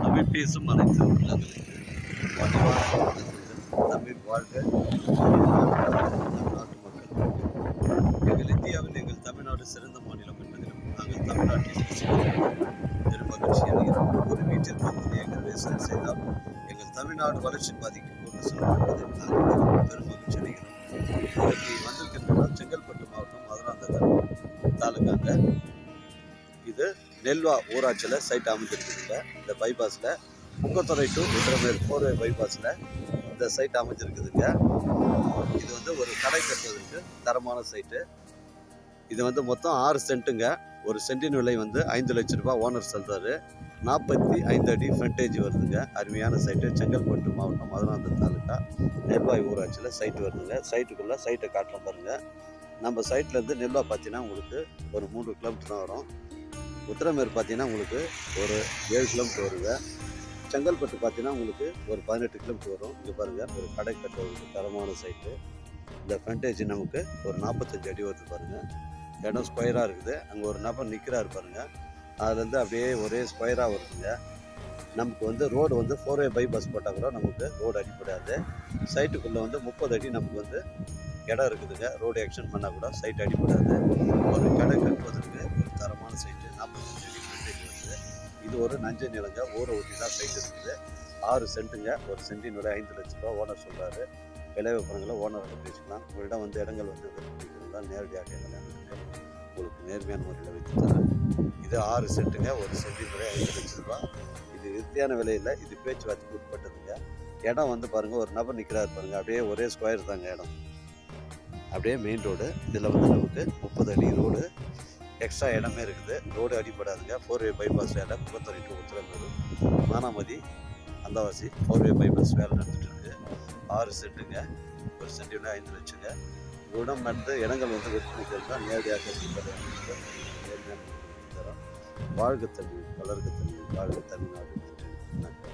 தமிழ் பேசும் அனைத்து உள்ளங்களுக்கு தமிழ் வாழ்க. தமிழ்நாட்டு மக்கள் எங்கள் இந்தியாவில் எங்கள் தமிழ்நாடு சிறந்த மாநிலம் என்பதிலும் நாங்கள் தமிழ்நாட்டில் பெரும் மகிழ்ச்சி அடைகிறோம். ஒரு வீட்டிற்கு வந்து எங்கள் விவசாயம் செய்தால் எங்கள் தமிழ்நாடு வளர்ச்சி பாதிக்கும் கொண்டு செல்லும் என்பதில் நாங்கள் மிகவும் பெரும் மகிழ்ச்சி அடைகிறோம். இன்றைக்கு வந்திருக்கின்ற செங்கல்பட்டு மாவட்டம் மதுராந்தகர் தாலுக்காங்க. நெல்வா ஊராட்சியில் சைட் அமைஞ்சிருக்குதுங்க. இந்த பைபாஸில் முக்கத்துறை டு உத்தரமேல் ஃபோர்வே பைபாஸில் இந்த சைட் அமைஞ்சிருக்குதுங்க. இது வந்து ஒரு கடை கட்டுவதற்கு தரமான சைட்டு இது வந்து மொத்தம் ஆறு சென்ட்டுங்க. ஒரு சென்டின் விலை வந்து ஐந்து லட்ச ரூபாய் ஓனர் சொல்கிறாரு நாற்பத்தி ஐந்து அடி ஃப்ரண்டேஜ் வருதுங்க. அருமையான சைட்டு செங்கல்பட்டு மாவட்டம் மதுராந்தகம் தாலுக்கா நெல்வாய் ஊராட்சியில் சைட்டு வருதுங்க. சைட்டுக்குள்ளே சைட்டை காட்டுற பாருங்கள் நம்ம சைட்லேருந்து நெல்வா பார்த்தீங்கன்னா உங்களுக்கு ஒரு மூன்று கிலோமீட்டர் தான் வரும். உத்தரமேர் பார்த்தீங்கன்னா உங்களுக்கு ஒரு ஏழு கிலோமீட்டர் வருங்க. செங்கல்பட்டு பார்த்தீங்கன்னா உங்களுக்கு ஒரு பதினெட்டு கிலோமீட்டர் வரும். இங்கே பாருங்கள் ஒரு கடை கட்டுறதுக்கு தரமான சைட்டு இந்த ஃப்ரண்டேஜ் நமக்கு ஒரு நாற்பத்தஞ்சு அடி வருது பாருங்கள் இடம் ஸ்கொயராக இருக்குது. அங்கே ஒரு நபர் நிற்கிறாரு பாருங்க. அதுலேருந்து அப்படியே ஒரே ஸ்கொயராக வருதுங்க. நமக்கு வந்து ரோடு வந்து ஃபோர் வே பைபாஸ் போட்டால் கூட நமக்கு ரோடு அடிப்படாது சைட்டுக்குள்ளே வந்து முப்பது அடி நமக்கு வந்து இடம் இருக்குதுங்க. ரோடு எக்ஸ்டெண்ட் பண்ணால் கூட சைட் அடிப்படாது ஒரு கடை கட்டுவதற்கு ஒரு தரமான சைட்டு இது ஒரு நஞ்சை நிலங்க ஊரை ஒட்டி தான் சைட் இருக்குது. ஆறு சென்ட்டுங்க ஒரு சென்டின் விலை ஐந்து லட்ச ரூபா ஓனர் சொல்கிறாரு விலை விவரங்களை ஓனரோட பேசிக்கலாம். உங்களிடம் வந்து இடங்கள் வந்து இருந்தால் நேரடியாக எங்களை உங்களுக்கு நேர்மையான முறையில் வைத்து தரேன். இது ஆறு சென்ட்டுங்க ஒரு சென்டின் விலை ஐந்து லட்ச ரூபா. இது இறுதியான விலையில் இது பேச்சுவார்த்தைக்கு உட்பட்டதுங்க. இடம் வந்து பாருங்கள் ஒரு நபர் நிற்கிறாரு பாருங்கள் அப்படியே ஒரே ஸ்கொயர் தாங்க இடம். அப்படியே மெயின் ரோடு இதில் வந்து நமக்கு முப்பது அடி ரோடு எக்ஸ்ட்ரா இடமே இருக்குது. ரோடு அடிப்படாதுங்க ஃபோர் வே பைபாஸ் வேலை. முப்பத்தொரு டு உத்தரமேரூர் மானாமதி அந்தாவாசி ஃபோர் வே பைபாஸ் வேலை நடந்துட்டு ஆறு சென்ட்டுங்க ஒரு சென்ட் ஐந்து லட்சங்க. குணம் வந்து இடங்கள் வந்து விற்பனைகள் தான் நேரடியாக இருக்கின்றது. நேர்மையான முறையில் தரோம் வாழ்க தமிழ் தமிழ் வாழ்க தமிழ்நாடு நன்றி